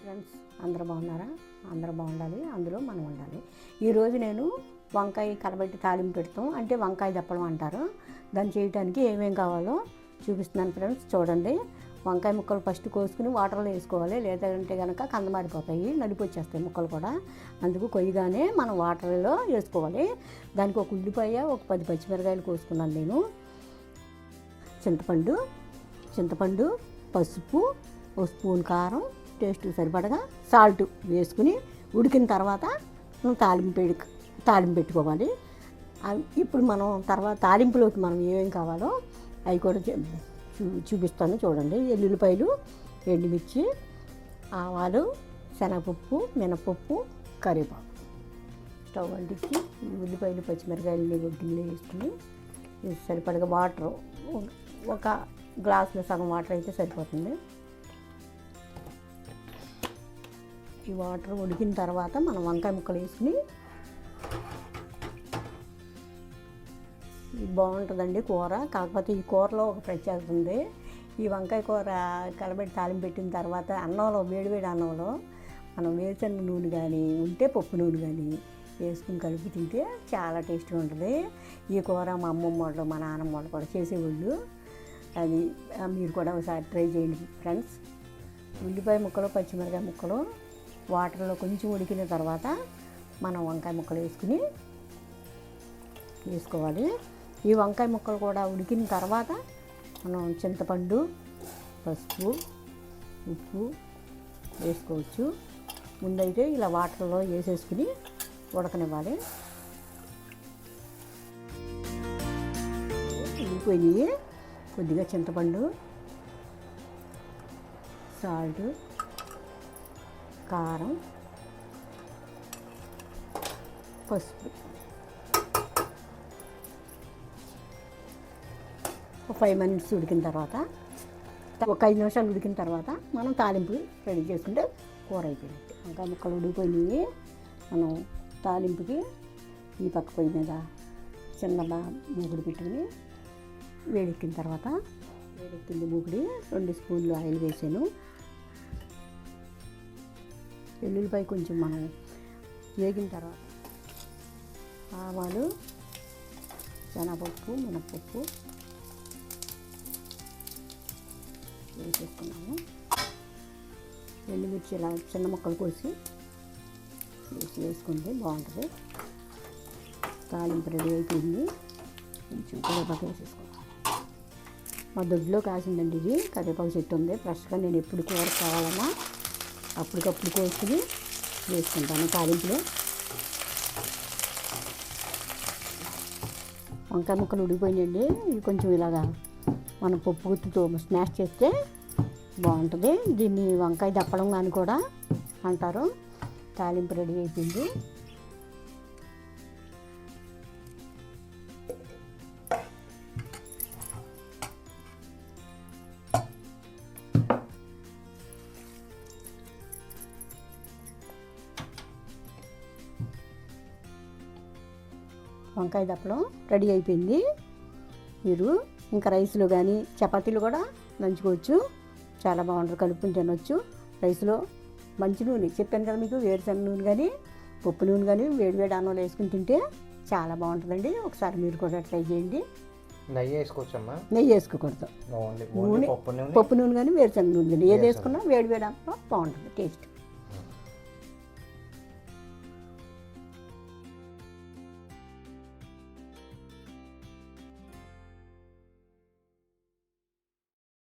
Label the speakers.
Speaker 1: Friends అందరూ బాగున్నారా? అందరూ బాగుండాలి అందులో మనం ఉండాలి. ఈరోజు నేను వంకాయ కలబెట్టి తాలింపు పెడతాం. అంటే వంకాయ దప్పడం అంటారు. దాన్ని చేయడానికి ఏమేం కావాలో చూపిస్తున్నాను ఫ్రెండ్స్ చూడండి. వంకాయ ముక్కలు ఫస్ట్ కోసుకుని వాటర్లో వేసుకోవాలి. లేదంటే కనుక కందమారిపోతాయి నలిపి వచ్చేస్తాయి ముక్కలు కూడా. అందుకు కొయ్యగానే మనం వాటర్లో వేసుకోవాలి. దానికి ఒక ఉల్లిపాయ ఒక పది పచ్చిమిరకాయలు కోసుకున్నాను నేను. చింతపండు చింతపండు పసుపు ఒక స్పూన్ కారం టేస్ట్ సరిపడగా సాల్ట్ వేసుకుని ఉడికిన తర్వాత తాలింపు పెడి తాలింపు పెట్టుకోవాలి. ఇప్పుడు మనం తర్వాత తాలింపులోకి మనం ఏమేమి కావాలో అవి కూడా చూ- చూ- చూపిస్తాను చూడండి. ఎల్లుల్లిపాయలు ఎండుమిర్చి ఆవాలు శనగపప్పు మినపప్పు కరివేపాకు. స్టవ్ అంటించి ఉల్లిపాయలు పచ్చిమిరకాయలు గిన్నె వేసుకుని సరిపడగా వాటర్. ఒక గ్లాసులో సగం వాటర్ అయితే సరిపోతుంది. ఈ వాటర్ ఉడికిన తర్వాత మనం వంకాయ ముక్కలు వేసుకుని ఇది బాగుంటుందండి కూర. కాకపోతే ఈ కూరలో ఒక ప్రత్యేకత ఉంది. ఈ వంకాయ కూర కలబెట్టి తాలింపు పెట్టిన తర్వాత అన్నంలో వేడివేడి అన్నంలో మనం వేరుశనగ నూనె కానీ ఉంటే పప్పు నూనె కానీ వేసుకుని కలిపి తింటే చాలా టేస్ట్గా ఉంటుంది. ఈ కూర మా అమ్మమ్మ వాళ్ళు మా నాన్నమ్మ వాళ్ళు కూడా చేసేవాళ్ళు. అది మీరు కూడా ఒకసారి ట్రై చేయండి ఫ్రెండ్స్. ఉల్లిపాయ ముక్కలు పచ్చిమిరకాయ ముక్కలు వాటర్లో కొంచెం ఉడికిన తర్వాత మనం వంకాయ ముక్కలు వేసుకుని వేసుకోవాలి. ఈ వంకాయ ముక్కలు కూడా ఉడికిన తర్వాత మనం చింతపండు పసుపు ఉప్పు వేసుకోవచ్చు. ముందైతే ఇలా వాటర్లో వేసేసుకుని ఉడకనివ్వాలి. ఉడిపోయినాయి కొద్దిగా చింతపండు సాల్ట్ కారం పసుపు. ఒక ఫైవ్ మినిట్స్ ఉడికిన తర్వాత ఒక ఐదు నిమిషాలు ఉడికిన తర్వాత మనం తాలింపు రెడీ చేసుకుంటే కూర అయిపోయింది. ఇంకా ముక్కలు ఉడికిపోయినాయి. మనం తాలింపుకి ఈ పక్క పొయ్యి మీద చిన్న మూగుడు పెట్టుకుని వేడెక్కిన తర్వాత వేడెక్కింది మూగుడి రెండు స్పూన్లు ఆయిల్ వేసాను. వెల్లుల్లిపాయ కొంచెం మనం వేగిన తర్వాత ఆవాలు శనగపప్పు మినప్పప్పు వేసేసుకున్నాము. ఎండుమిర్చి ఇలా చిన్న ముక్కలు కోసి వేసి వేసుకుంటే బాగుంటుంది. తాలింపు రెడీ అయిపోయింది. కొంచెం కరివేపాకు వేసేసుకున్నాను మా దొడ్లో కాసిందండి ఇది. కరివేపాకు చెట్టు ఉంది. ఫ్రెష్గా నేను ఎప్పుడు కూర కావాలన్నా అప్పటికప్పుడు కోసుకుని వేసుకుంటాను తాలింపులో. వంకాయ ముక్కలు ఉడిగిపోయినాయండి ఇవి కొంచెం ఇలాగా మనం పప్పు గుత్తుతో స్మాష్ చేస్తే బాగుంటుంది. దీన్ని వంకాయ దప్పడం కానీ కూడా అంటారు. తాలింపు రెడీ అయిపోయింది. వంకాయ దప్పడం రెడీ అయిపోయింది. మీరు ఇంకా రైస్లో కానీ చపాతీలు కూడా నంచుకోవచ్చు చాలా బాగుంటుంది కలుపుకుని తినొచ్చు. రైస్లో మంచి నూనె చెప్పాను కదా మీకు వేరుశనగ నూనె కానీ పప్పు నూనె కానీ వేడివేడి అన్నంలో వేసుకుని తింటే చాలా బాగుంటుందండి. ఒకసారి మీరు కూడా ట్రై చేయండి.
Speaker 2: నెయ్యి వేసుకోవచ్చమ్మా?
Speaker 1: నెయ్యి వేసుకోకూడదు.
Speaker 2: నూనె
Speaker 1: పప్పు నూనె? కానీ వేరుశనగ నూనె కానీ ఏది వేసుకున్నా వేడివేడి అన్నంలో బాగుంటుంది టేస్ట్.